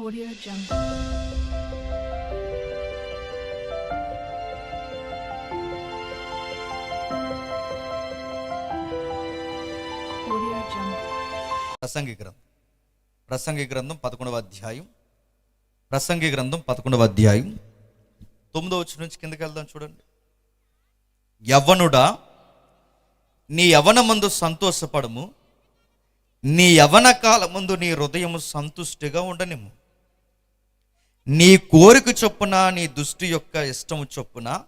Audio Jungle. Audio Jungle. ప్రసంగి గ్రంథం. ప్రసంగి గ్రంథం పదకొండవ అధ్యాయం. ప్రసంగి గ్రంథం పదకొండవ అధ్యాయం. తొమ్మిదవ వచ్చి నుంచి కిందకి వెళ్దాం చూడండి. యవ్వనుడా నీ యవనమందు సంతోషపడము. నీ యవన కాలమందు నీ హృదయము సంతుష్టిగా ఉండనిము నీ కోరిక చొప్పున నీ దుష్టి యొక్క ఇష్టము చొప్పున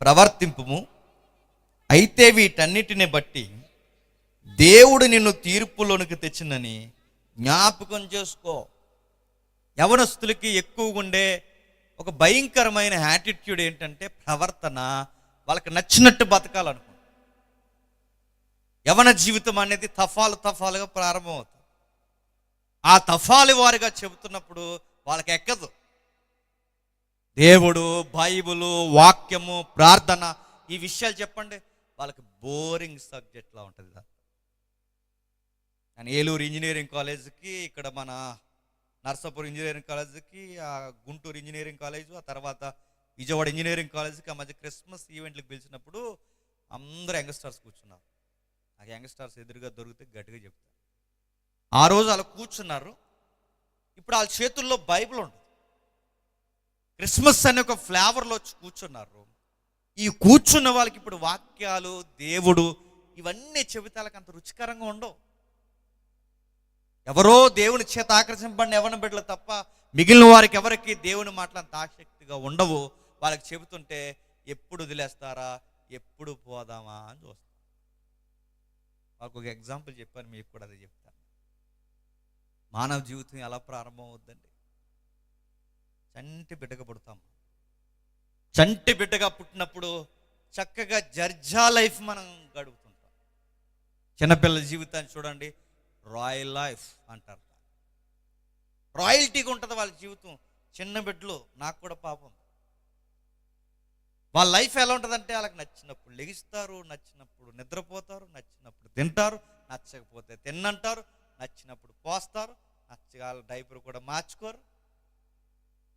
ప్రవర్తింపుము. అయితే వీటన్నిటిని బట్టి దేవుడు నిన్ను తీర్పులోనికి తెచ్చిందని జ్ఞాపకం చేసుకో. యవనస్తులకి ఎక్కువగా ఉండే ఒక భయంకరమైన యాటిట్యూడ్ ఏంటంటే ప్రవర్తన వాళ్ళకి నచ్చినట్టు బతకాలనుకో యవన జీవితం అనేది తఫాలు తఫాలుగా ప్రారంభమవుతుంది. ఆ తఫాలు వారిగా చెబుతున్నప్పుడు వాళ్ళకి ఎక్కదు దేవుడు బైబులు వాక్యము ప్రార్థన ఈ విషయాలు చెప్పండి. వాళ్ళకి బోరింగ్ సబ్జెక్ట్లా ఉంటుంది నేను ఏలూరు ఇంజనీరింగ్ కాలేజ్కి ఇక్కడ మన నర్సాపూర్ ఇంజనీరింగ్ కాలేజ్కి ఆ గుంటూరు ఇంజనీరింగ్ కాలేజ్ ఆ తర్వాత విజయవాడ ఇంజనీరింగ్ కాలేజ్కి ఆ మధ్య క్రిస్మస్ ఈవెంట్లకు పిలిచినప్పుడు అందరూ యంగ్స్టర్స్ కూర్చున్నారు. నాకు యంగ్స్టర్స్ ఎదురుగా దొరికితే గట్టిగా చెప్తారు ఆ రోజు అలా కూర్చున్నారు. ఇప్పుడు వాళ్ళ చేతుల్లో బైబిల్ ఉండదు క్రిస్మస్ అనే ఒక ఫ్లేవర్లో కూర్చున్నారు. ఈ కూర్చున్న వాళ్ళకి ఇప్పుడు వాక్యాలు దేవుడు ఇవన్నీ చెబితాలకు అంత రుచికరంగా ఉండవు. ఎవరో దేవుని చేత ఆకర్షింపడిన ఎవరిని బిడ్డలు తప్ప మిగిలిన వారికి ఎవరికి దేవుని మాటలు అంత ఆసక్తిగా ఉండవు. వాళ్ళకి చెబుతుంటే ఎప్పుడు వదిలేస్తారా ఎప్పుడు పోదామా అని చూస్తారు. వాళ్ళకు ఒక ఎగ్జాంపుల్ చెప్పాను మీకు కూడా అదే చెప్తాను. మానవ జీవితం ఎలా ప్రారంభం అవుద్దండి చంటి బిడ్డగా పుడతాం. చంటి బిడ్డగా పుట్టినప్పుడు చక్కగా జర్జా లైఫ్ మనం గడుపుతుంటాం. చిన్నపిల్లల జీవితాన్ని చూడండి రాయల్ లైఫ్ అంటారు. రాయల్టీగా ఉంటుంది వాళ్ళ జీవితం. చిన్న బిడ్డలు నాకు కూడా పాపం. వాళ్ళ లైఫ్ ఎలా ఉంటుందంటే వాళ్ళకి నచ్చినప్పుడు లెగిస్తారు నచ్చినప్పుడు నిద్రపోతారు నచ్చినప్పుడు తింటారు నచ్చకపోతే తిన్నంటారు నచ్చినప్పుడు పోస్తారు నచ్చగాల డైపర్ కూడా మార్చుకోరు.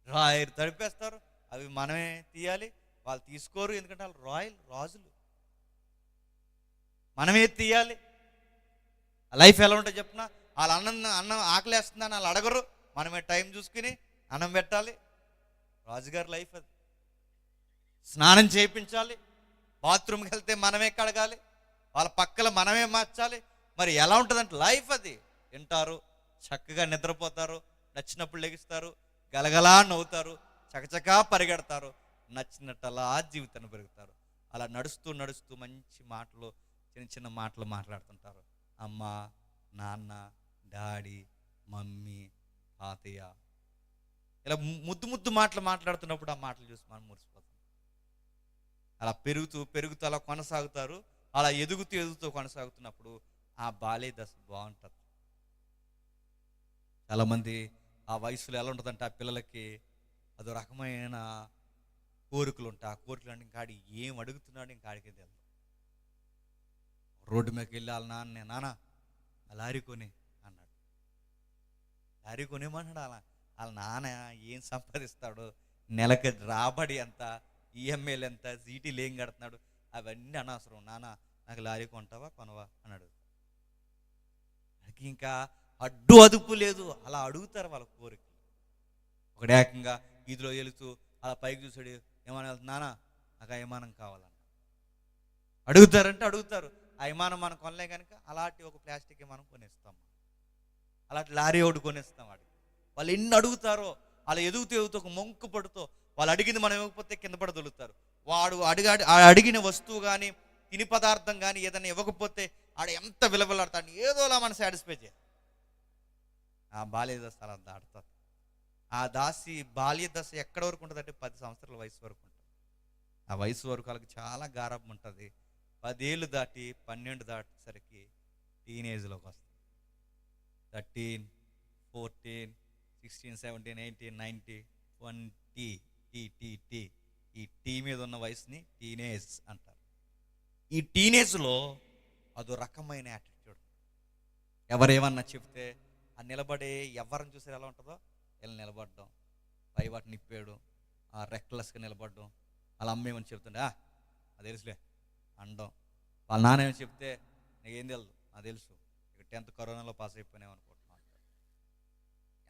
రాయర్ తడిపేస్తారు అవి మనమే తీయాలి. వాళ్ళు తీసుకోరు ఎందుకంటే వాళ్ళు రాయల్ రాజులు. మనమే తీయాలి. లైఫ్ ఎలా ఉంటుంది చెప్పిన వాళ్ళ అన్నం అన్నం ఆకలేస్తుందని వాళ్ళు అడగరు. మనమే టైం చూసుకుని అన్నం పెట్టాలి. రాజుగారి లైఫ్ అది. స్నానం చేయించాలి. బాత్రూమ్కి వెళ్తే మనమే కడగాలి. వాళ్ళ పక్కల మనమే మార్చాలి. మరి ఎలా ఉంటుందంటే లైఫ్ అది. తింటారు చక్కగా నిద్రపోతారు నచ్చినప్పుడు లెగిస్తారు గలగలా నవ్వుతారు చకచకా పరిగెడతారు నచ్చినట్టు అలా జీవితాన్ని పెరుగుతారు. అలా నడుస్తూ నడుస్తూ మంచి మాటలు చిన్న చిన్న మాటలు మాట్లాడుతుంటారు. అమ్మ నాన్న డాడీ మమ్మీ తాతయ్య. ఇలా ముద్దు ముద్దు మాటలు మాట్లాడుతున్నప్పుడు ఆ మాటలు చూసి మనం మురిసిపోతాం. అలా పెరుగుతూ పెరుగుతూ అలా కొనసాగుతారు. అలా ఎదుగుతూ ఎదుగుతూ కొనసాగుతున్నప్పుడు ఆ బాల్య దశ బాగుంటుంది. చాలామంది ఆ వయసులో ఎలా ఉంటుందంటే? ఆ పిల్లలకి అదో రకమైన కోరికలు ఉంటాయి. ఆ కోరికలు అంటే ఇంకాడి ఏం అడుగుతున్నాడు ఇంకాడికి తెలియదు రోడ్డు మీదకి వెళ్ళి వాళ్ళ నాన్న నాన్న లారీ కొని అన్నాడు. లారీ కొనేమన్నాడు అలా? వాళ్ళ నాన్న ఏం సంపాదిస్తాడు నెలకి రాబడి ఎంత ఈఎంఐలు ఎంత సీటీలు ఏం కడుతున్నాడు అవన్నీ అనవసరం. నాన్న నాకు లారీ కొంటావా కొనవా అన్నాడు ఇంకా అడ్డు అదుపు లేదు. అలా అడుగుతారు వాళ్ళ కోరిక ఒకటి ఏకంగా వీధిలో వెళుతూ అలా పైకి చూసాడు ఏమైనా నానా నాకు ఆ విమానం కావాలన్న. అడుగుతారంటే అడుగుతారు. ఆ విమానం మనం కొనలే కనుక అలాంటి ఒక ప్లాస్టిక్ విమానం కొనేస్తాం. అలాంటి లారీ ఒకటి కొనేస్తాం వాడికి. వాళ్ళు ఎన్ని అడుగుతారో అలా ఎదుగుతూ ఎదుగుతూ ఒక మొంకు పడుతో వాళ్ళు అడిగింది మనం ఇవ్వకపోతే కింద పడదొలుతారు వాడు అడిగా అడిగిన వస్తువు కానీ తిని పదార్థం కానీ ఏదైనా ఇవ్వకపోతే ఆడ ఎంత విలువలాడతాడు ఏదోలా మనం సాటిస్ఫై చేయాలి. ఆ బాల్య దశ అలా దాటుతుంది ఆ దాసి బాల్య దశ ఎక్కడ వరకు ఉంటుంది అంటే పది సంవత్సరాల వయసు వరకు ఉంటుంది. ఆ వయసు వరకు వాళ్ళకి చాలా గారభం ఉంటుంది. పదేళ్ళు దాటి పన్నెండు దాటేసరికి టీనేజ్లోకి వస్తుంది. Thirteen fourteen sixteen seventeen eighteen nineteen twenty teen teen teen. ఈ టీ మీద ఉన్న వయసుని టీనేజ్ అంటారు. ఈ టీనేజ్లో అదో రకమైన యాటిట్యూడ్. ఎవరేమన్నా చెప్తే నిలబడే ఎవరిని చూసారు ఎలా ఉంటుందో? ఇలా నిలబడడం. పై వాటి ఆ రెక్లెస్గా నిలబడడం. వాళ్ళ అమ్మ ఏమని చెప్తుండే అది తెలుసులే అనడం వాళ్ళ నాన్న ఏమని చెప్తే నీకేం తెలుదు నాకు తెలుసు. ఇక టెన్త్ కరోనాలో పాస్ అయిపోయినావు అనుకుంటున్నాను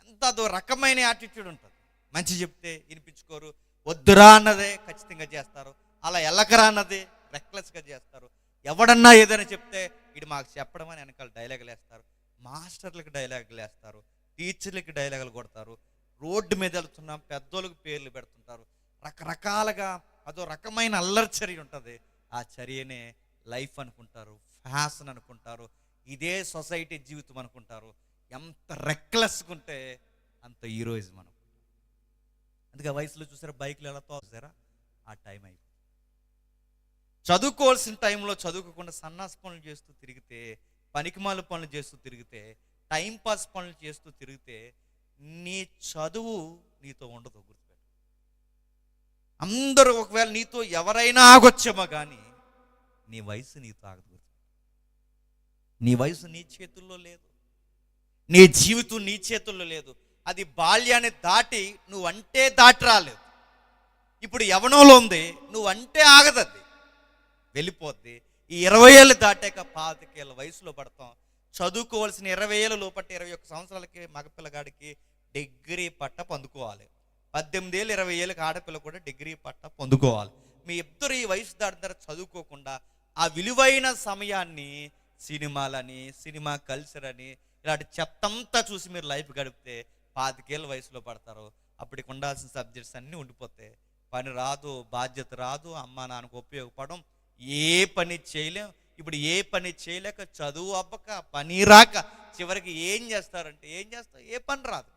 ఎంత అదో రకమైన యాటిట్యూడ్ ఉంటుంది. మంచి చెప్తే వినిపించుకోరు. వద్దురా అన్నదే ఖచ్చితంగా చేస్తారు. అలా ఎల్లకరా అన్నది రెక్లెస్గా చేస్తారు. ఎవడన్నా ఏదైనా చెప్తే ఇది మాకు చెప్పడం అని వెనకాల డైలాగులు వేస్తారు. మాస్టర్లకు డైలాగులు వేస్తారు టీచర్లకి డైలాగులు కొడతారు రోడ్డు మీద వెళ్తున్న పెద్దోళ్ళకి పేర్లు పెడుతుంటారు. రకరకాలుగా అదో రకమైన అల్లరి చర్య ఉంటుంది. ఆ చర్యనే లైఫ్ అనుకుంటారు ఫ్యాషన్ అనుకుంటారు ఇదే సొసైటీ జీవితం అనుకుంటారు. ఎంత రెక్లెస్గా ఉంటే అంత హీరోయిజం మనం అందుకే ఆ వయసులో చూసారా బైక్లు ఎలా తోసారా ఆ టైం అయిపోయింది చదువుకోవాల్సిన టైంలో చదువుకోకుండా సన్నాస పనులు చేస్తూ తిరిగితే పనికిమాల పనులు చేస్తూ తిరిగితే టైంపాస్ పనులు చేస్తూ తిరిగితే నీ చదువు నీతో ఉండదు గుర్తుపెట్టు. అందరూ ఒకవేళ నీతో ఎవరైనా ఆగొచ్చేమో కానీ నీ వయసు నీతో ఆగదు నీ వయసు నీ చేతుల్లో లేదు. నీ జీవితం నీ చేతుల్లో లేదు. అది బాల్యాన్ని దాటి నువ్వంటే దాటి రాలేదు. ఇప్పుడు యవనంలో ఉంది నువ్వంటే ఆగదది. వెళ్ళిపోద్ది. ఈ ఇరవై ఏళ్ళు దాటాక పాతికేళ్ళ వయసులో పడతాం. చదువుకోవాల్సిన ఇరవై ఏళ్ళ లోపట్ట ఇరవై ఒక్క సంవత్సరాలకి మగపిల్లగాడికి డిగ్రీ పట్ట పొందుకోవాలి. పద్దెనిమిది ఏళ్ళు ఇరవై ఏళ్ళకి ఆడపిల్ల కూడా డిగ్రీ పట్ట పొందుకోవాలి. మీ ఇద్దరు ఈ వయసు దాటిన చదువుకోకుండా ఆ విలువైన సమయాన్ని సినిమాలని సినిమా కల్చర్ అని ఇలాంటి చెత్తంతా చూసి మీరు లైఫ్ గడిపితే పాతికేళ్ళ వయసులో పడతారు. అప్పటికి ఉండాల్సిన సబ్జెక్ట్స్ అన్నీ ఉండిపోతాయి. పని రాదు బాధ్యత రాదు అమ్మ నాన్నకు ఉపయోగపడడం ఏ పని చేయలేం. ఇప్పుడు ఏ పని చేయలేక చదువు అవ్వక పని రాక చివరికి ఏం చేస్తారంటే ఏం చేస్తావు ఏ పని రాదు.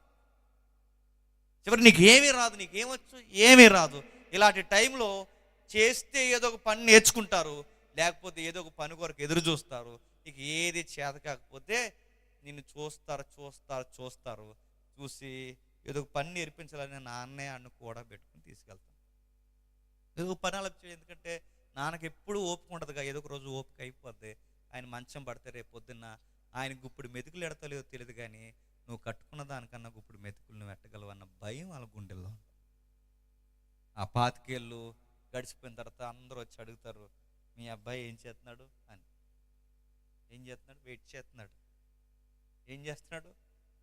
చివరి నీకు ఏమీ రాదు నీకేమొచ్చు ఏమీ రాదు. ఇలాంటి టైంలో చేస్తే ఏదో ఒక పని నేర్చుకుంటారు. లేకపోతే ఏదో ఒక పని కొరకు ఎదురు చూస్తారు. నీకు ఏది చేత కాకపోతే నిన్ను చూస్తారు చూస్తారు చూస్తారు. చూసి ఏదో ఒక పని నేర్పించాలని నాన్నే అన్ను కూడా పెట్టుకుని తీసుకెళ్తాను. ఏదో పని అలా ఎందుకంటే నాన్నకి ఎప్పుడు ఓపిక ఉండదుగా ఏదో ఒక రోజు ఓపిక అయిపోద్ది. ఆయన మంచం పడితే రేపు పొద్దున్న ఆయన గుప్పుడు మెతుకులు ఎడతలేదో తెలియదు కానీ నువ్వు కట్టుకున్న దానికన్నా గుప్పుడు మెతుకులు నువ్వు ఎట్టగలవు అన్న భయం వాళ్ళ గుండెల్లో ఉంది. ఆ పాతికేళ్ళు గడిచిపోయిన తర్వాత అందరూ వచ్చి అడుగుతారు మీ అబ్బాయి ఏం చేస్తున్నాడు? అని. ఏం చేస్తున్నాడు? వెయిట్ చేస్తున్నాడు. ఏం చేస్తున్నాడు?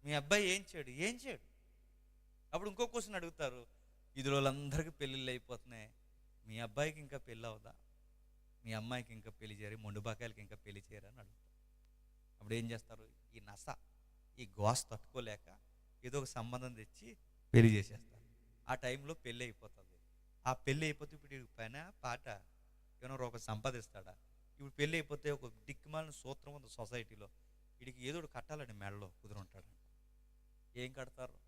మీ అబ్బాయి ఏం చేయడు? ఏం చేయడు? అప్పుడు ఇంకో క్వశ్చన్ అడుగుతారు ఇది వాళ్ళందరికీ పెళ్ళిళ్ళు అయిపోతున్నాయి. మీ అబ్బాయికి ఇంకా పెళ్ళి అవుదా మీ అమ్మాయికి ఇంకా పెళ్ళి చేయరు మొండుబాకాయలకి ఇంకా పెళ్ళి చేయరు అని అడుగుతారు అప్పుడు ఏం చేస్తారు? ఈ నస ఈ గోస్ తట్టుకోలేక ఏదో ఒక సంబంధం తెచ్చి పెళ్ళి చేసేస్తారు. ఆ టైంలో పెళ్ళి అయిపోతుంది. ఆ పెళ్ళి అయిపోతే ఇప్పుడు పైన పాట ఏమైనా ఒక సంపాదిస్తాడా? ఇప్పుడు పెళ్ళి అయిపోతే ఒక దిక్కుమాలిన సూత్రం ఉంది సొసైటీలో. వీడికి ఏదో ఒకటి కట్టాలండి మెడలో కుదురుంటాడు. ఏం కడతారు?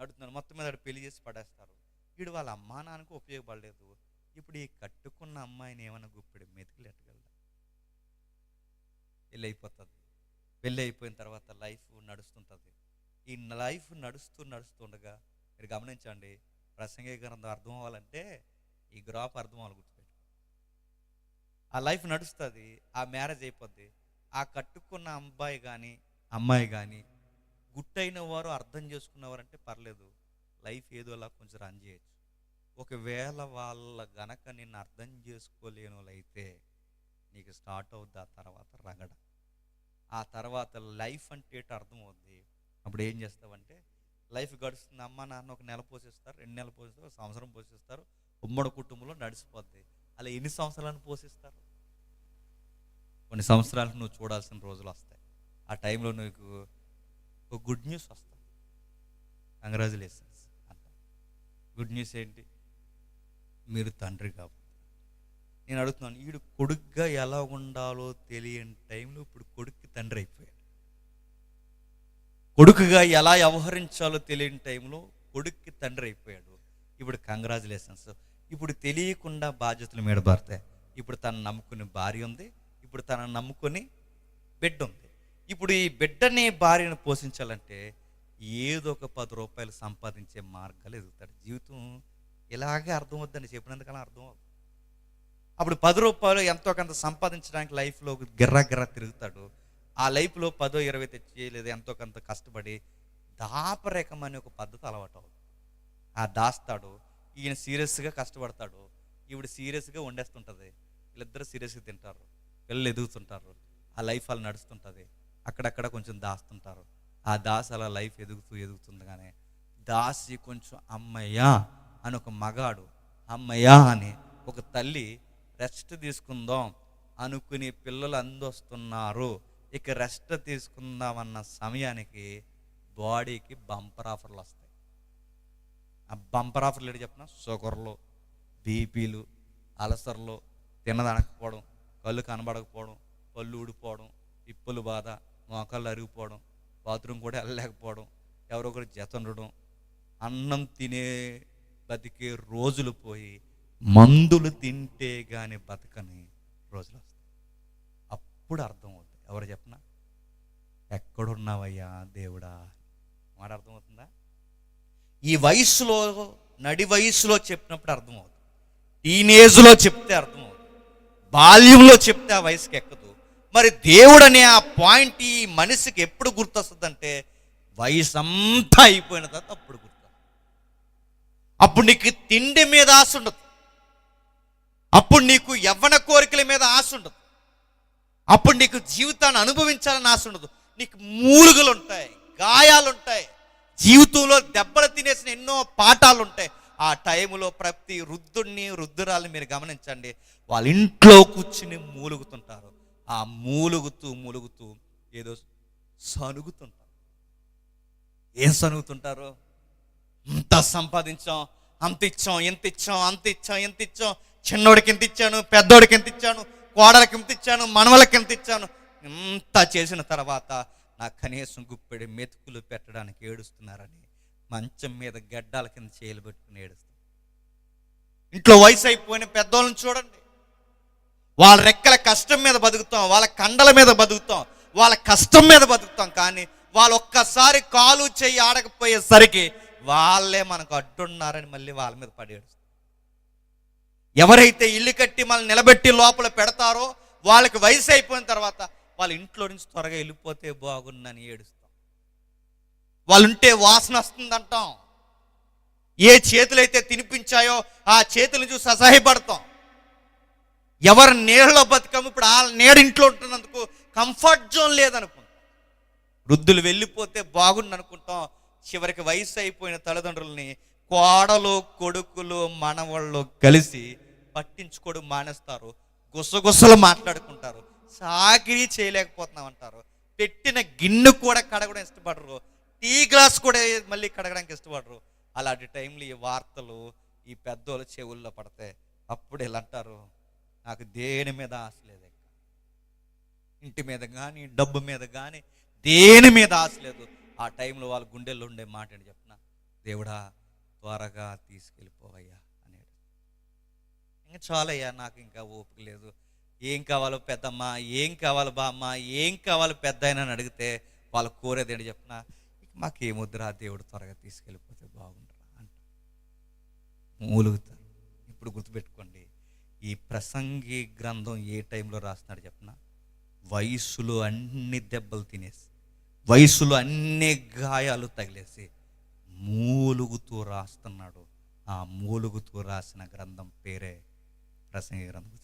అడుగుతున్నారు మొత్తం మీద పెళ్ళి చేసి పడేస్తారు. వీడు వాళ్ళ అమ్మా నాన్నకు ఉపయోగపడలేదు. ఇప్పుడు ఈ కట్టుకున్న అమ్మాయిని ఏమైనా గుప్పిడి మెతుకులు ఎట్టగలరా పెళ్ళి అయిపోతుంది పెళ్ళి అయిపోయిన తర్వాత లైఫ్ నడుస్తుంటుంది. ఈ లైఫ్ నడుస్తూ నడుస్తుండగా మీరు గమనించండి ప్రసంగ గ్రంథం అర్థం అవ్వాలంటే ఈ గ్రాఫ్ అర్థం అవ్వాలి గుర్తుపెట్టు ఆ లైఫ్ నడుస్తుంది ఆ మ్యారేజ్ అయిపోద్ది. ఆ కట్టుకున్న అబ్బాయి కానీ అమ్మాయి కానీ గుట్టైన వారు అర్థం చేసుకున్నవారంటే పర్లేదు. లైఫ్ ఏదోలా కొంచెం రన్ చేయొచ్చు. ఒకవేళ వాళ్ళ గనక నిన్ను అర్థం చేసుకోలేని వాళ్ళైతే నీకు స్టార్ట్ అవుద్ది ఆ తర్వాత రగడ. ఆ తర్వాత లైఫ్ అంటే ఏంటో అర్థమవుద్ది. అప్పుడు ఏం చేస్తావంటే లైఫ్ గడుస్తుంది అమ్మ నాన్న ఒక నెల పోషిస్తారు రెండు నెలలు పోషిస్తారు ఒక సంవత్సరం పోషిస్తారు ఉమ్మడి కుటుంబంలో నడిచిపోద్ది అలా ఎన్ని సంవత్సరాలను పోషిస్తారు కొన్ని సంవత్సరాలకు నువ్వు చూడాల్సిన రోజులు వస్తాయి. ఆ టైంలో నీకు ఒక గుడ్ న్యూస్ వస్తుంది. కంగ్రాచులేషన్స్. అంట గుడ్ న్యూస్ ఏంటి? మీరు తండ్రి కాబట్టి నేను అడుగుతున్నాను వీడు కొడుగ్గా ఎలా ఉండాలో తెలియని టైంలో ఇప్పుడు కొడుక్కి తండ్రి అయిపోయాడు. కొడుకుగా ఎలా వ్యవహరించాలో తెలియని టైంలో కొడుక్కి తండ్రి అయిపోయాడు. ఇప్పుడు కంగ్రాచులేషన్స్. ఇప్పుడు తెలియకుండా బాధ్యతలు మీద ఇప్పుడు తను నమ్ముకుని భార్య ఉంది ఇప్పుడు తన నమ్ముకొని బిడ్డ ఉంది. ఇప్పుడు ఈ బిడ్డని భార్యను పోషించాలంటే ఏదో ఒక పది రూపాయలు సంపాదించే మార్గాలు ఎదుగుతాడు. జీవితం ఇలాగే అర్థం అవుద్దని చెప్పినందుకలా అర్థం అవుతుంది అప్పుడు పది రూపాయలు ఎంతో కొంత సంపాదించడానికి లైఫ్లో గిర్రా గిర్రా తిరుగుతాడు. ఆ లైఫ్లో పదో ఇరవై తెచ్చి లేదా ఎంతో కొంత కష్టపడి దాపరేకం అనే ఒక పద్ధతి అలవాటు అవుతుంది ఆ దాస్తాడు. ఈయన సీరియస్గా కష్టపడతాడు. ఈవిడ సీరియస్గా వండేస్తుంటుంది. వీళ్ళిద్దరు సీరియస్గా తింటారు. పిల్లలు ఎదుగుతుంటారు. ఆ లైఫ్ అలా నడుస్తుంటుంది. అక్కడక్కడ కొంచెం దాస్తుంటారు. ఆ దాస్ అలా లైఫ్ ఎదుగుతూ ఎదుగుతుండగానే దాసి కొంచెం అమ్మయ్యా అని ఒక మగాడు అమ్మయ్యా అని ఒక తల్లి రెస్ట్ తీసుకుందాం అనుకుని పిల్లలు అందొస్తున్నారు ఇక రెస్ట్ తీసుకుందామన్న సమయానికి బాడీకి బంపర్ ఆఫర్లు వస్తాయి. ఆ బంపర్ ఆఫర్లు ఏంటి చెప్పిన? షుగర్లు బీపీలు అలసర్లు తినదనకపోవడం కళ్ళు కనబడకపోవడం పళ్ళు ఊడిపోవడం ఇప్పులు బాధ మోకాళ్ళు అరిగిపోవడం బాత్రూమ్ కూడా వెళ్ళలేకపోవడం ఎవరో ఒకరు జతండడం అన్నం తినే బతికే రోజులు పోయి మందులు తింటే గాని బతకని రోజులు వస్తాయి. అప్పుడు అర్థం అవుతుంది ఎవరు చెప్పనా? ఎక్కడున్నావయ్యా దేవుడా? మాట అర్థమవుతుందా? ఈ వయసులో నడి వయసులో చెప్పినప్పుడు అర్థమవుతుంది. టీనేజ్లో చెప్తే అర్థమవుతుంది. బాల్యంలో చెప్తే ఆ వయసుకి ఎక్కదు. మరి దేవుడు అనే ఆ పాయింట్ ఈ మనిషికి ఎప్పుడు గుర్తొస్తుందంటే వయసు అంతా అయిపోయిన తర్వాత అప్పుడు గుర్తు అప్పుడు నీకు తిండి మీద ఆశ ఉండదు. అప్పుడు నీకు యవ్వన కోరికల మీద ఆశ ఉండదు. అప్పుడు నీకు జీవితాన్ని అనుభవించాలని ఆశ ఉండదు. నీకు మూలుగులు ఉంటాయి గాయాలు ఉంటాయి జీవితంలో దెబ్బలు తినేసిన ఎన్నో పాఠాలు ఉంటాయి ఆ టైంలో ప్రతి వృద్ధుడిని వృద్ధురాలని మీరు గమనించండి. వాళ్ళ ఇంట్లో కూర్చుని మూలుగుతుంటారు. ఆ మూలుగుతూ మూలుగుతూ ఏదో సనుగుతుంటారు. ఏం సనుగుతుంటారు? అంత సంపాదించాం? అంత ఇచ్చాం ఎంత ఇచ్చాం అంత ఇచ్చాం ఎంత ఇచ్చాం? చిన్నోడికి ఎంత ఇచ్చాను? పెద్దోడికి ఎంత ఇచ్చాను? కోడలకి ఎంత ఇచ్చాను? మనవలకి ఎంత ఇచ్చాను? ఇంత చేసిన తర్వాత నా కనీసం గుప్పెడి మెతుకులు పెట్టడానికి ఏడుస్తున్నారని మంచం మీద గడ్డాల కింద చేయలు పెట్టుకుని ఏడుస్తాం. ఇంట్లో వయసు అయిపోయిన పెద్దోళ్ళని చూడండి. వాళ్ళ రెక్కల కష్టం మీద బతుకుతాం వాళ్ళ కండల మీద బతుకుతాం వాళ్ళ కష్టం మీద బతుకుతాం కానీ వాళ్ళు ఒక్కసారి కాలు చెయ్యి ఆడకపోయేసరికి వాళ్ళే మనకు అడ్డున్నారని మళ్ళీ వాళ్ళ మీద పడేడు ఎవరైతే ఇల్లు కట్టి మనల్ని నిలబెట్టి లోపల పెడతారో వాళ్ళకి వయసు అయిపోయిన తర్వాత వాళ్ళ ఇంట్లో నుంచి త్వరగా వెళ్ళిపోతే బాగుందని ఏడుస్తాం. వాళ్ళు ఉంటే వాసన వస్తుందంటాం. ఏ చేతులైతే తినిపించాయో ఆ చేతులను చూసి అసహ్యపడతాం. ఎవరి నీళ్ళలో బతుకము ఇప్పుడు ఆ నీడ ఇంట్లో ఉంటున్నందుకు కంఫర్ట్ జోన్ లేదనుకుంటాం. వృద్ధులు వెళ్ళిపోతే బాగుండు అనుకుంటాం చివరికి వయసు అయిపోయిన తల్లిదండ్రుల్ని కోడలు కొడుకులు మనవాళ్ళు కలిసి పట్టించుకోవడం మానేస్తారు. గుసగుసలు మాట్లాడుకుంటారు. సాకిరీ చేయలేకపోతున్నాం అంటారు. పెట్టిన గిన్నె కూడా కడగడం ఇష్టపడరు. టీ గ్లాస్ కూడా మళ్ళీ కడగడానికి ఇష్టపడరు. అలాంటి టైంలో ఈ వార్తలు ఈ పెద్దోళ్ళ చెవుల్లో పడతాయి అప్పుడు ఇలా అంటారు నాకు దేని మీద ఆశ లేదు ఇంటి మీద కానీ డబ్బు మీద కానీ దేని మీద ఆశ లేదు. ఆ టైంలో వాళ్ళ గుండెల్లో ఉండే మాట అని చెప్పిన దేవుడా త్వరగా తీసుకెళ్ళిపోవయ్యా అనేది ఇంకా చాలయ్యా నాకు ఇంకా ఓపిక లేదు. ఏం కావాలో పెద్దమ్మ ఏం కావాలో బామ్మ ఏం కావాలో పెద్ద అని అడిగితే వాళ్ళు కోరేది ఏంటి చెప్పిన మాకేముద్రా దేవుడు త్వరగా తీసుకెళ్ళిపోతే బాగుంటారా అంట. మూలుగుతారు. ఇప్పుడు గుర్తుపెట్టుకోండి. ఈ ప్రసంగి గ్రంథం ఏ టైంలో రాస్తున్నాడు చెప్పిన వయసులో అన్ని దెబ్బలు తినేసి. వయసులో అన్ని గాయాలు తగిలేసి మూలుగుతూ రాస్తున్నాడు. ఆ మూలుగుతూ రాసిన గ్రంథం పేరే ప్రసంగి గ్రంథం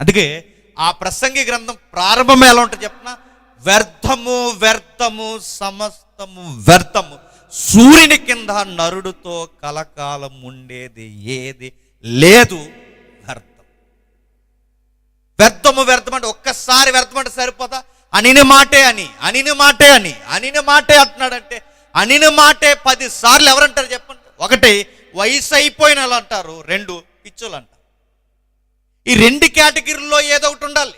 అందుకే ఆ ప్రసంగి గ్రంథం ప్రారంభం ఎలా ఉంటుంది చెప్పిన? వ్యర్థము వ్యర్థము సమస్తము వ్యర్థము. సూర్యుని కింద నరుడుతో కలకాలం ఉండేది ఏది లేదు వ్యర్థం. వ్యర్థము వ్యర్థం అంటే ఒక్కసారి వ్యర్థం అంటే సరిపోతా? అనిన మాటే అని అనిన మాటే అని అనిన మాటే అంటున్నాడంటే అనిన మాటే పది సార్లు ఎవరంటారు చెప్పండి? ఒకటి వయసు అయిపోయిన వాళ్ళు అంటారు రెండు పిచ్చులు అంటారు. ఈ రెండు కేటగిరీల్లో ఏదో ఒకటి ఉండాలి.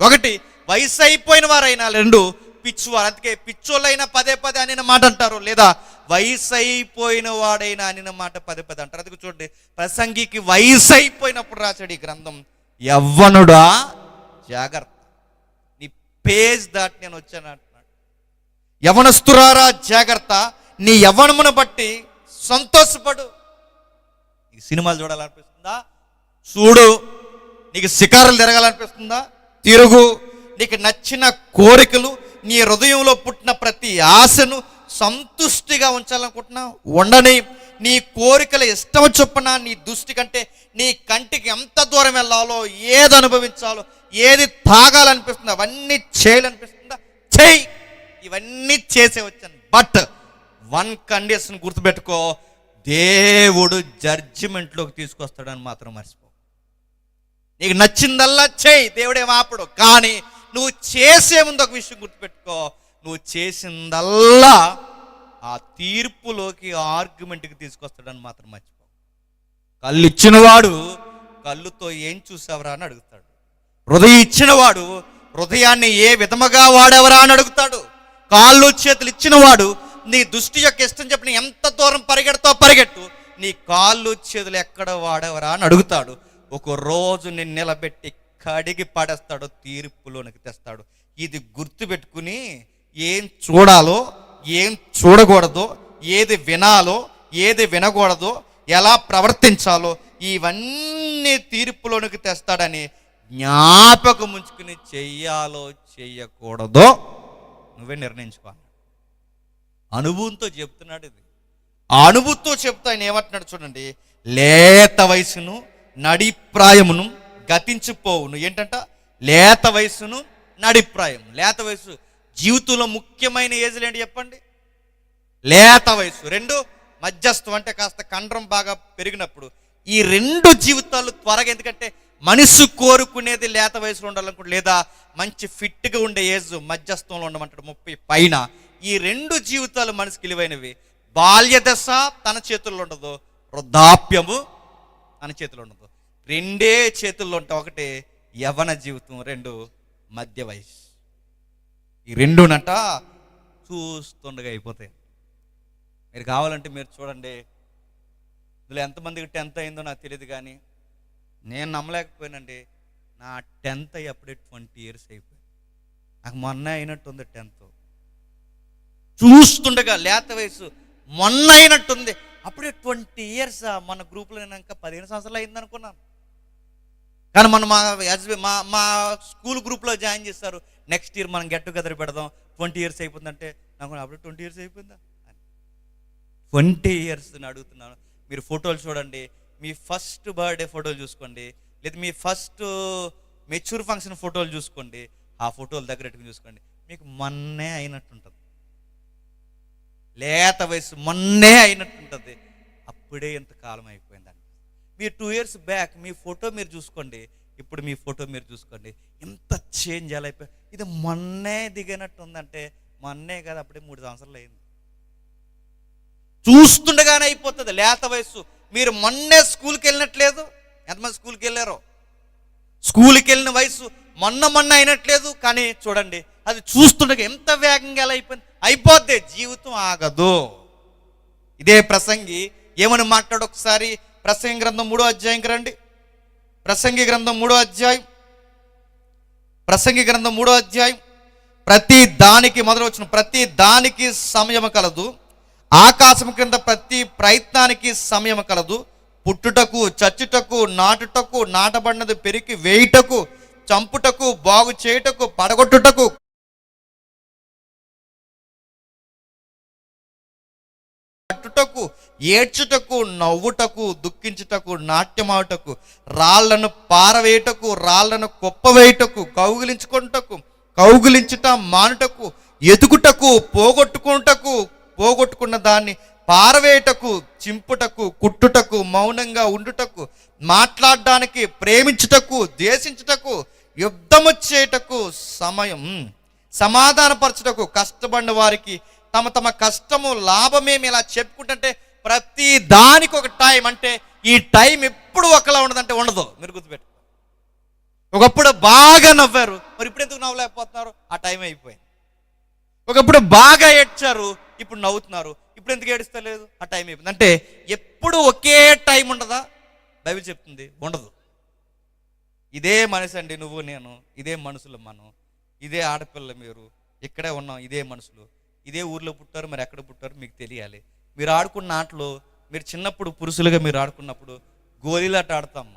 ఒకటి వయసు అయిపోయిన వారైనా రెండు పిచ్చివారు అందుకే పిచ్చోళ్ళైనా పదే పదే అనిన మాట అంటారు లేదా వయసు అయిపోయిన వాడైనా అనిన మాట పదే పదే అంటారు. అందుకు చూడండి ప్రసంగికి వయసు అయిపోయినప్పుడు రాశాడు ఈ గ్రంథం యవ్వనుడా జాగ్రత్త. పేజ్ దాటి నేను వచ్చాను అంటున్నాడు. యవనస్తురారా జాగ్రత్త. నీ యవనమును బట్టి సంతోషపడు. ఈ సినిమాలు చూడాలనిపిస్తుందా? చూడు. నీకు శికారులు తిరగాలనిపిస్తుందా? తిరుగు. నీకు నచ్చిన కోరికలు నీ హృదయంలో పుట్టిన ప్రతి ఆశను సంతుష్టిగా ఉంచాలనుకుంటున్నావు ఉండని నీ కోరికల ఇష్టం చొప్పున నీ దృష్టి కంటే నీ కంటికి ఎంత దూరం వెళ్ళాలో ఏది అనుభవించాలో ఏది తాగాలనిపిస్తుందో అవన్నీ చేయాలనిపిస్తుందా చెయ్యి. ఇవన్నీ చేసే వచ్చాను. బట్ వన్ కండిషన్ గుర్తుపెట్టుకో దేవుడు జడ్జిమెంట్లోకి తీసుకొస్తాడని మాత్రం మర్చిపో నీకు నచ్చిందల్లా చేయి దేవుడే మాపడు. కానీ నువ్వు చేసే ముందు ఒక విషయం గుర్తుపెట్టుకో నువ్వు చేసిందల్లా ఆ తీర్పులోకి ఆర్గ్యుమెంట్కి తీసుకొస్తాడని మాత్రం మర్చిపో కళ్ళు ఇచ్చినవాడు కళ్ళుతో ఏం చూసావరా అని అడుగుతాడు. హృదయం ఇచ్చినవాడు హృదయాన్ని ఏ విధముగా వాడెవరా అని అడుగుతాడు? కాళ్ళు చేతులు ఇచ్చినవాడు నీ దృష్టి యొక్క ఇష్టం చెప్పిన ఎంత దూరం పరిగెడతావు పరిగెట్టు. నీ కాళ్ళు చేతులు ఎక్కడ వాడెవరా అని అడుగుతాడు. ఒక రోజు నిన్ను నిలబెట్టి కడిగి పడేస్తాడు తీర్పులోనికి తెస్తాడు. ఇది గుర్తుపెట్టుకుని ఏం చూడాలో ఏం చూడకూడదో ఏది వినాలో ఏది వినకూడదో ఎలా ప్రవర్తించాలో ఇవన్నీ తీర్పులోనికి తెస్తాడని జ్ఞాపకం ఉంచుకుని చెయ్యాలో చెయ్యకూడదో నువ్వే నిర్ణయించుకోవాలి అనుభవంతో చెప్తున్నాడు ఇది. ఆ అనుభూతితో చెప్తా ఆయన ఏమంటున్నాడు చూడండి లేత వయసును నడిప్రాయమును గతించిపోవును. ఏంటంట? లేత వయసును నడిప్రాయం లేత వయసు జీవితంలో ముఖ్యమైన ఏజ్లు ఏంటి చెప్పండి? లేత వయసు. రెండు మధ్యస్థం అంటే కాస్త కండ్రం బాగా పెరిగినప్పుడు. ఈ రెండు జీవితాలు త్వరగా ఎందుకంటే మనసు కోరుకునేది లేత వయసులో ఉండాలనుకుంటే లేదా మంచి ఫిట్గా ఉండే ఏజ్ మధ్యస్థంలో ఉండమంటాడు ముప్పై పైన. ఈ రెండు జీవితాలు మనసుకి విలువైనవి బాల్య దశ తన చేతుల్లో ఉండదు వృద్ధాప్యము తన చేతిలో ఉండదు. రెండే చేతుల్లో ఉంటాయి. ఒకటి యవన జీవితం రెండు మధ్య వయసు. ఈ రెండునట చూస్తుండగా అయిపోతాయి. మీరు కావాలంటే మీరు చూడండి. ఇందులో ఎంతమందికి టెన్త్ అయిందో నాకు తెలియదు కానీ నేను నమ్మలేకపోయానండి. నా టెన్త్ అయ్యి అప్పుడే ట్వంటీ ఇయర్స్ అయిపోయింది. నాకు మొన్న అయినట్టుంది టెన్త్. చూస్తుండగా లేత వయసు మొన్న అయినట్టుంది. అప్పుడే ట్వంటీ ఇయర్స్ మన గ్రూప్లో నేను ఇంకా పదిహేను సంవత్సరాలు అయింది అనుకున్నాను కానీ మనం మా హస్బె- మా మా స్కూల్ గ్రూప్లో జాయిన్ చేస్తారు. నెక్స్ట్ ఇయర్ మనం గెట్ టుగెదర్ పెడదాం. ట్వంటీ ఇయర్స్ అయిపోతుందంటే నాకు అప్పుడు ట్వంటీ ఇయర్స్ అయిపోయిందా? ట్వంటీ ఇయర్స్ అడుగుతున్నాను. మీరు ఫోటోలు చూడండి. మీ ఫస్ట్ బర్త్డే ఫోటోలు చూసుకోండి. లేదా మీ ఫస్ట్ మెచ్యూర్ ఫంక్షన్ ఫోటోలు చూసుకోండి. ఆ ఫోటోలు దగ్గర పెట్టుకుని చూసుకోండి. మీకు మొన్నే అయినట్టుంటుంది. లేత వయసు మొన్నే అయినట్టుంటుంది. అప్పుడే ఎంత కాలం అయిపోయిందండి మీరు టూ ఇయర్స్ బ్యాక్ మీ ఫోటో మీరు చూసుకోండి. ఇప్పుడు మీ ఫోటో మీరు చూసుకోండి. ఎంత చేంజ్ ఎలా అయిపోయి ఇది మొన్నే దిగినట్టు ఉందంటే మొన్నే కదా అప్పుడే మూడు సంవత్సరాలు అయింది. చూస్తుండగానే అయిపోతుంది. లేత వయసు మీరు మొన్నే స్కూల్కి వెళ్ళినట్లేదు? ఎంతమంది స్కూల్కి వెళ్ళారో? స్కూల్కి వెళ్ళిన వయసు మొన్న మొన్న అయినట్లేదు కానీ చూడండి అది చూస్తుండగా ఎంత వేగంగా ఎలా అయిపోయింది? అయిపోద్ది జీవితం ఆగదు. ఇదే ప్రసంగి ఏమని మాట్లాడు ఒకసారి? ప్రసంగి గ్రంథం మూడో అధ్యాయంకి రండి. ప్రసంగి గ్రంథం మూడో అధ్యాయం. ప్రసంగి గ్రంథం మూడో అధ్యాయం. ప్రతి దానికి మొదలు వచ్చిన ప్రతి దానికి సమయం కలదు. ఆకాశం క్రింద ప్రతి ప్రయత్నానికి సమయం కలదు. పుట్టుటకు చచ్చుటకు నాటుటకు నాటబడినది పెరిగి వేయుటకు చంపుటకు బాగు చేయుటకు పడగొట్టుటకు. పట్టుటకు ఏడ్చుటకు నవ్వుటకు దుఃఖించుటకు నాట్యమాటకు రాళ్ళను పారవేయుటకు రాళ్ళను కుప్పవేయుటకు కౌగిలించుకుంటకు కౌగిలించుట మానుటకు ఎదుగుటకు పోగొట్టుకుంటకు పోగొట్టుకున్న దాన్ని పారవేయుటకు చింపుటకు కుట్టుటకు మౌనంగా ఉండుటకు మాట్లాడడానికి ప్రేమించుటకు ద్వేషించుటకు యుద్ధము చేయటకు సమయం సమాధానపరచుటకు కష్టపడిన వారికి తమ తమ కష్టము లాభమేమి ఇలా చెప్పుకుంటుంటే ప్రతి దానికి ఒక టైం అంటే ఈ టైం ఎప్పుడు ఒకలా ఉండదంటే ఉండదు. మీరు గుర్తుపెట్టు ఒకప్పుడు బాగా నవ్వారు. మరి ఇప్పుడు ఎందుకు నవ్వలేకపోతున్నారు? ఆ టైం అయిపోయింది. ఒకప్పుడు బాగా ఏడ్చారు. ఇప్పుడు నవ్వుతున్నారు. ఇప్పుడు ఎందుకు ఏడుస్తలేదు? ఆ టైం అయిపోయింది. అంటే ఎప్పుడు ఒకే టైం ఉండదా? బైబిల్ చెప్తుంది ఉండదు. ఇదే మనిషి అండి నువ్వు నేను. ఇదే మనుషులు మనం. ఇదే ఆడపిల్ల మీరు. ఇక్కడే ఉన్నాం ఇదే మనుషులు. ఇదే ఊర్లో పుట్టారు మరి ఎక్కడ పుట్టారు మీకు తెలియాలి. మీరు ఆడుకున్న ఆటలో మీరు చిన్నప్పుడు పురుషులుగా మీరు ఆడుకున్నప్పుడు గోళీలాట ఆడతాం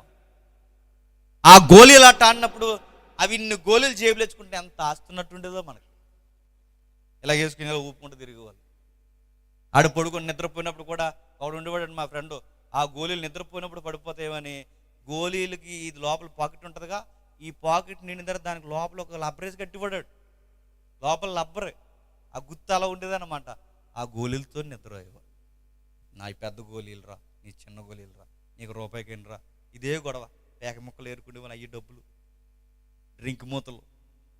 ఆ గోళీలాట ఆడినప్పుడు అవి ఇన్ని గోళీలు జేబులు తెచ్చుకుంటే ఎంత ఆస్తున్నట్టుండేదో మనకి. ఇలా వేసుకుని ఇలా ఊపుకుంటూ తిరిగేవాళ్ళు. ఆడు పడుకొని నిద్రపోయినప్పుడు కూడా వాడు ఉండేవాడు మా ఫ్రెండ్. ఆ గోళీలు నిద్రపోయినప్పుడు పడిపోతాయేమని. గోళీలకి ఇది లోపల పాకెట్ ఉంటుందిగా. ఈ పాకెట్ నిండిన తర్వాత దానికి లోపల ఒక లబ్బరేసి కట్టిపడాడు లోపల లబ్బర్. ఆ గుత్త అలా ఉండేదన్నమాట. ఆ గోళీలతో నిద్ర అయ్యేవాడు నా పెద్ద గోళీలు రా నీ చిన్న గోళీలు రా నీకు రూపాయికి రా ఇదే గొడవ. పేక ముక్కలు ఏరుకునేవాళ్ళు అయ్యి డబ్బులు. డ్రింక్ మూతలు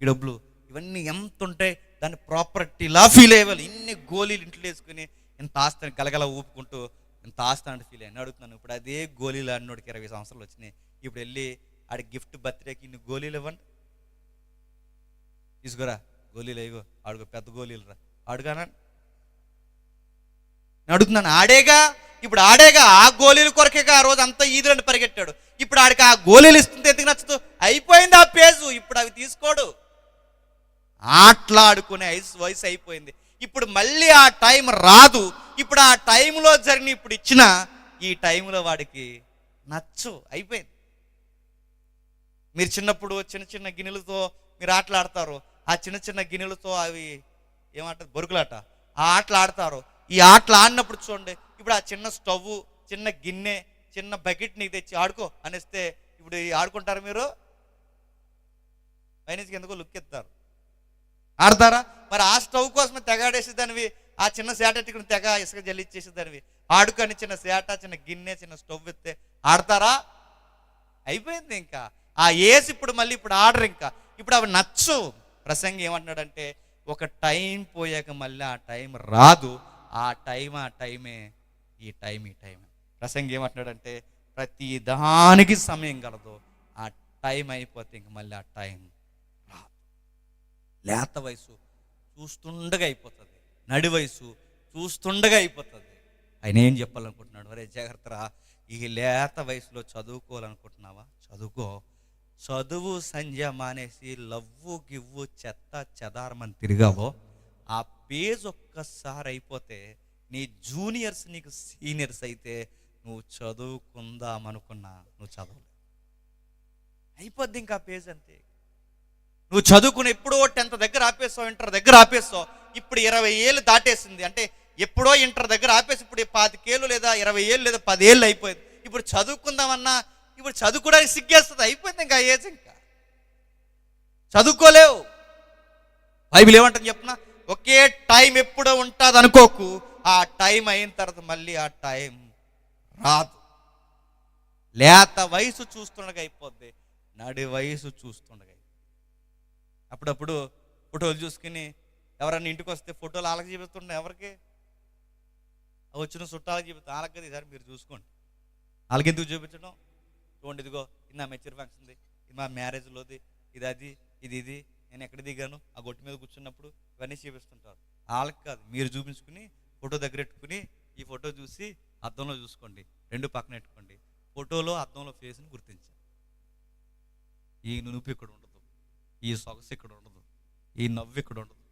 ఈ డబ్బులు. ఇవన్నీ ఎంత ఉంటాయి దాన్ని ప్రాపర్టీలా ఫీల్ అయ్యేవాళ్ళు. ఇన్ని గోళీలు ఇంట్లో వేసుకుని ఇంత ఆస్తి గలగల ఊపుకుంటూ ఇంత ఆస్తి అంటే ఫీల్ అయ్యాను అడుగుతున్నాను ఇప్పుడు అదే గోళీలు అన్నోడికి ఇరవై సంవత్సరాలు వచ్చినాయి. ఇప్పుడు వెళ్ళి ఆడి గిఫ్ట్ బర్త్డేకి ఇన్ని గోళీలు ఇవ్వండి. తీసుకురా గోళీలు అయ్యో ఆడుకో పెద్ద గోళీలు రా. అడుగానా? నేను అడుగుతున్నాను ఆడేగా? ఇప్పుడు ఆడేగా? ఆ గోళీల కొరకేగా ఆ రోజు అంతా ఈదులని పరిగెట్టాడు. ఇప్పుడు ఆడికి ఆ గోళీలు ఇస్తుంటే ఎందుకు నచ్చదు అయిపోయింది ఆ పేజు. ఇప్పుడు అవి తీసుకోడు. ఆటలాడుకునే ఐస్ వయసు అయిపోయింది. ఇప్పుడు మళ్ళీ ఆ టైం రాదు. ఇప్పుడు ఆ టైంలో జరిగిన ఇప్పుడు ఇచ్చిన ఈ టైంలో వాడికి నచ్చు అయిపోయింది. మీరు చిన్నప్పుడు చిన్న చిన్న గిన్నెలతో మీరు ఆటలు ఆడతారు ఆ చిన్న చిన్న గిన్నెలతో అవి ఏమంటారు బొరుకులాట ఆ ఆటలు ఆడతారు ఈ ఆటలు ఆడినప్పుడు చూడండి ఇప్పుడు ఆ చిన్న స్టవ్ చిన్న గిన్నె చిన్న బకెట్ నీకు తెచ్చి ఆడుకో అనేస్తే ఇప్పుడు ఆడుకుంటారు మీరు? పైనుంచి ఎందుకో లుక్ ఎత్తారు ఆడతారా? మరి ఆ స్టవ్ కోసమే తెగాడేసేదానివి ఆ చిన్న సేట ఎట్టుకుని తెగ ఇసుక జల్లిచ్చేసేదానివి. ఆడుకొని చిన్న సేట చిన్న గిన్నె చిన్న స్టవ్ ఎత్తే ఆడతారా? అయిపోయింది ఇంకా. ఆ ఏసి ఇప్పుడు మళ్ళీ ఇప్పుడు ఆర్డర్ ఇంకా. ఇప్పుడు అవి నచ్చు. ప్రసంగి ఏమంటున్నాడంటే ఒక టైం పోయాక మళ్ళీ ఆ టైం రాదు. ఆ టైం ఆ టైమే ఈ టైం ఈ టైమే. ప్రసంగి ఏమంటున్నాడంటే ప్రతి దానికి సమయం కలదు ఆ టైం అయిపోతే ఇంక మళ్ళీ ఆ టైం లేత వయసు చూస్తుండగా అయిపోతుంది. నడి వయసు చూస్తుండగా అయిపోతుంది. ఆయన ఏం చెప్పాలనుకుంటున్నాడు? అరే జాగ్రత్తరా ఈ లేత వయసులో చదువుకోవాలనుకుంటున్నావా? చదువుకో. చదువు సంధ్య మానేసి లవ్వు గివ్వు చెత్త చెదారమని తిరిగావో ఆ పేజ్ ఒక్కసారి అయిపోతే నీ జూనియర్స్ నీకు సీనియర్స్ అయితే నువ్వు చదువుకుందామనుకున్నా నువ్వు చదవలేవు అయిపోద్ది ఇంకా పేజ్ అంతే. నువ్వు చదువుకుని ఎప్పుడో టెన్త్ దగ్గర ఆపేస్తావు ఇంటర్ దగ్గర ఆపేస్తావు. ఇప్పుడు ఇరవై ఏళ్ళు దాటేసింది. అంటే ఎప్పుడో ఇంటర్ దగ్గర ఆపేసి ఇప్పుడు పాతికేళ్ళు లేదా ఇరవై ఏళ్ళు లేదా పదేళ్ళు అయిపోయింది. ఇప్పుడు చదువుకుందామన్నా ఇప్పుడు చదువుకోవడానికి సిగ్గేస్తుంది. అయిపోయింది ఇంకా ఏజ్ ఇంకా. చదువుకోలేవు. బైబిల్ ఏమంటుంది చెప్పిన? ఒకే టైం ఎప్పుడో ఉంటుంది అనుకోకు. ఆ టైం అయిన తర్వాత మళ్ళీ ఆ టైం రాదు. లేత వయసు చూస్తుండగా అయిపోద్ది. నడి వయసు చూస్తుండగా అప్పుడప్పుడు ఫోటోలు చూసుకుని ఎవరన్నా ఇంటికి వస్తే ఫోటోలు వాళ్ళకి చూపిస్తుండే ఎవరికి? వచ్చిన చుట్టాలకి చూపిస్తాం వాళ్ళకి కదా ఈసారి మీరు చూసుకోండి. వాళ్ళకి ఎందుకు చూపించడం? చూడండి ఇదిగో ఇది నా మెచ్యూర్ ఫంక్షన్ది ఇది మా మ్యారేజ్లోది ఇది అది ఇది ఇది. నేను ఎక్కడ దిగాను? ఆ గొట్టు మీద కూర్చున్నప్పుడు ఇవన్నీ చూపిస్తుంటారు. వాళ్ళకి కాదు మీరు చూపించుకుని ఫోటో దగ్గర పెట్టుకుని ఈ ఫోటో చూసి అద్దంలో చూసుకోండి. రెండు పక్కన పెట్టుకోండి. ఫోటోలో అద్దంలో ఫేస్ని గుర్తించాలి. ఈ నునుపు ఇక్కడ ఉండదు ఈ సొగసు ఇక్కడ ఉండదు. ఈ నవ్వు ఇక్కడ ఉండదు.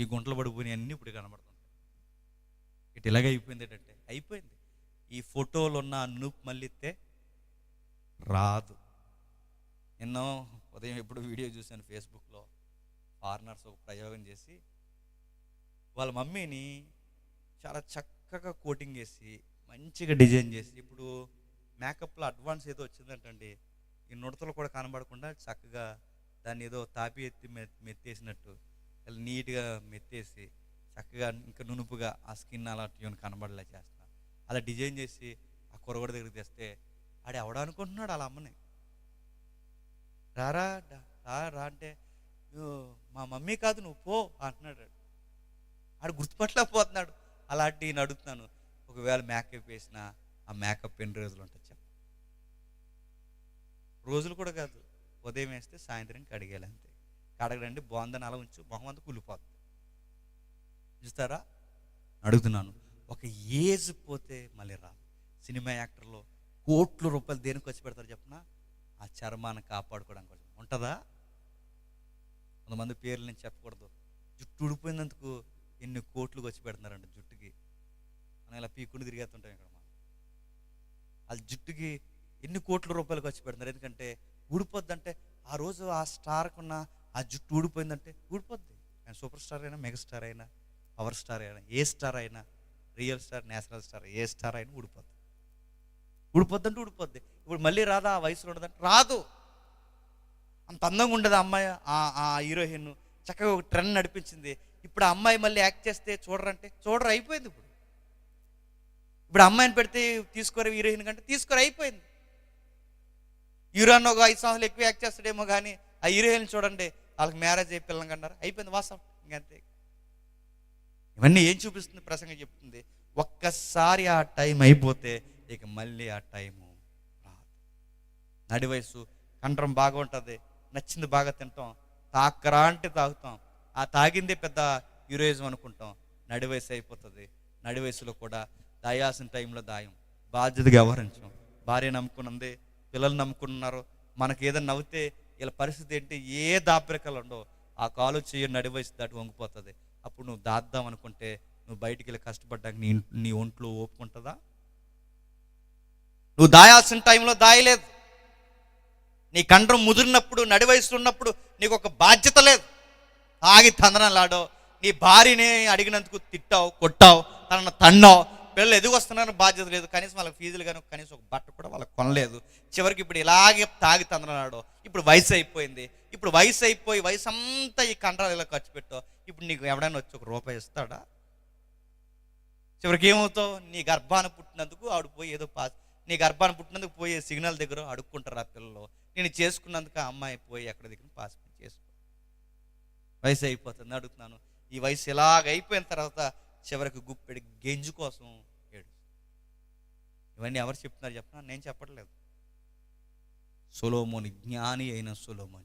ఈ గుంటలు పడిపోయినవి అన్నీ ఇప్పుడు కనబడుతుంటాయి. ఇటు ఇలాగే అయిపోయింది ఏంటంటే అయిపోయింది. ఈ ఫోటోలు ఉన్న నూపు మళ్ళీతే రాదు. ఎన్నో ఉదయం ఎప్పుడు వీడియో చూశాను ఫేస్బుక్లో. ఫారినర్స్ ఒక ప్రయోగం చేసి వాళ్ళ మమ్మీని చాలా చక్కగా కోటింగ్ చేసి మంచిగా డిజైన్ చేసి ఇప్పుడు మేకప్లో అడ్వాన్స్ ఏదో వచ్చిందంటండి. ఈ నుడతలు కూడా కనబడకుండా చక్కగా దాన్ని ఏదో తాపి ఎత్తి మెత్తేసినట్టు ఇలా నీట్గా మెత్తేసి చక్కగా ఇంకా నునుపుగా ఆ స్కిన్ అలా కనబడేలా చేస్తా అలా డిజైన్ చేసి ఆ కురగడ దగ్గరికి తెస్తే ఆడు ఎవడ అనుకుంటున్నాడు వాళ్ళ అమ్మని. రారా రా రా అంటే మా మమ్మీ కాదు నువ్వు పో అంటున్నాడు ఆడు. ఆడు గుర్తుపట్టలేకపోతున్నాడు. అలాంటి నేను అడుగుతున్నాను ఒకవేళ మేకప్ వేసిన ఆ మేకప్ ఎన్ని రోజులు ఉంటుంది చెప్ప. రోజులు కూడా కాదు. ఉదయం వేస్తే సాయంత్రం కడిగేయాలి అంతే. కడగడండి బాగుందని అలా ఉంచు మొహం అంతా కూలిపోతుంది చూస్తారా? అడుగుతున్నాను. ఒక ఏజ్ పోతే మళ్ళీ రాదు. సినిమా యాక్టర్లో కోట్ల రూపాయలు దేనికి వచ్చి పెడతారు చెప్పిన? ఆ చర్మాన్ని కాపాడుకోవడానికి కోసం. ఉంటుందా? కొంతమంది పేర్లు నేను చెప్పకూడదు. జుట్టు ఊడిపోయినందుకు ఎన్ని కోట్లు వచ్చి పెడుతున్నారంట జుట్టుకి. మనం ఇలా పీక్కుని తిరిగేస్తుంటాం ఇక్కడ మనం. ఆ జుట్టుకి ఎన్ని కోట్ల రూపాయలు ఖర్చు పెడుతున్నారు? ఎందుకంటే ఊడిపోద్దంటే ఆ రోజు ఆ స్టార్కున్న ఆ జుట్టు ఊడిపోయిందంటే ఊడిపోద్ది. ఆయన సూపర్ స్టార్ అయినా మెగాస్టార్ అయినా పవర్ స్టార్ అయినా ఏ స్టార్ అయినా రియల్ స్టార్ నేషనల్ స్టార్ ఏ స్టార్ అయినా ఊడిపోద్ది. ఊడిపోద్దంటే ఊడిపోద్ది. ఇప్పుడు మళ్ళీ రాదా? ఆ వయసులో ఉండదంటే రాదు. అంత అందంగా ఉండదు అమ్మాయి ఆ ఆ హీరోయిన్. చక్కగా ఒక ట్రెండ్ నడిపించింది. ఇప్పుడు ఆ అమ్మాయి మళ్ళీ యాక్ట్ చేస్తే చూడరంటే చూడరు అయిపోయింది ఇప్పుడు. ఇప్పుడు అమ్మాయిని పెడితే తీసుకోరు హీరోయిన్ కంటే తీసుకోరు అయిపోయింది. హీరో ఒక ఐదు సంవత్సరాలు ఎక్కువ యాక్ట్ చేస్తాడేమో కానీ ఆ హీరోయిన్ చూడండి వాళ్ళకి మ్యారేజ్ అయ్యి పిల్లలు కన్నారు. అయిపోయింది వాస్తవం. ఇంకంతే ఇవన్నీ ఏం చూపిస్తుంది? ప్రసంగం చెప్తుంది. ఒక్కసారి ఆ టైం అయిపోతే ఇక మళ్ళీ ఆ టైము రాదు. నడి వయసు కంఠం బాగా ఉంటుంది నచ్చింది బాగా తింటాం తాకరా అంటే తాగుతాం. ఆ తాగిందే పెద్ద హీరోయిజం అనుకుంటాం. నడి వయసు అయిపోతుంది. నడి వయసులో కూడా దాయాల్సిన టైంలో దాయం. బాధ్యతగా వ్యవహరించాం. భార్య నమ్ముకున్నది పిల్లలు నమ్ముకుంటున్నారు మనకి ఏదైనా నవ్వితే వీళ్ళ పరిస్థితి ఏంటి ఏ దాపరికలు ఉండవు. ఆ కాలు చెయ్యి నడివయసు దాటి వంగిపోతుంది. అప్పుడు నువ్వు దాద్దాం అనుకుంటే నువ్వు బయటికి వెళ్ళి కష్టపడ్డాక నీ నీ ఒంట్లో ఓపుకుంటుందా నువ్వు దాయాల్సిన టైంలో దాయలేదు. నీ కండ్రం ముదిరినప్పుడు నడి ఉన్నప్పుడు నీకు ఒక బాధ్యత లేదు. తాగి తందనలాడో నీ భార్యని అడిగినందుకు తిట్టావు కొట్టావు తనను తన్నావు. పిల్లలు ఎదుగు వస్తున్నారని బాధ్యత లేదు. కనీసం వాళ్ళకి ఫీజులు కానీ కనీసం ఒక బట్ట కూడా వాళ్ళకి కొనలేదు. చివరికి ఇప్పుడు ఇలాగే తాగి తందనాడు. ఇప్పుడు వయసు అయిపోయింది. ఇప్పుడు వయసు అయిపోయి వయసు అంతా ఈ కండరాలు ఇలా ఖర్చు పెట్టావు ఇప్పుడు నీకు ఎవడైనా వచ్చి ఒక రూపాయి ఇస్తాడా? చివరికి ఏమవుతావు? నీ గర్భాన పుట్టినందుకు ఆవిడ పోయి ఏదో పాస్ నీ గర్భాన పుట్టినందుకు పోయి సిగ్నల్ దగ్గర అడుక్కుంటారు ఆ పిల్లలు. నేను చేసుకున్నందుకు ఆ అమ్మాయి పోయి ఎక్కడ దగ్గర పాస్ చేసుకో. వయసు అయిపోతుంది. అడుగుతున్నాను. ఈ వయసు ఇలాగ అయిపోయిన తర్వాత చివరికి గుప్పెడి గెంజు కోసం ఏడు. ఇవన్నీ ఎవరు చెప్తున్నారు చెప్పినా? నేను చెప్పట్లేదు. సొలోమోని జ్ఞాని అయిన సొలోమోని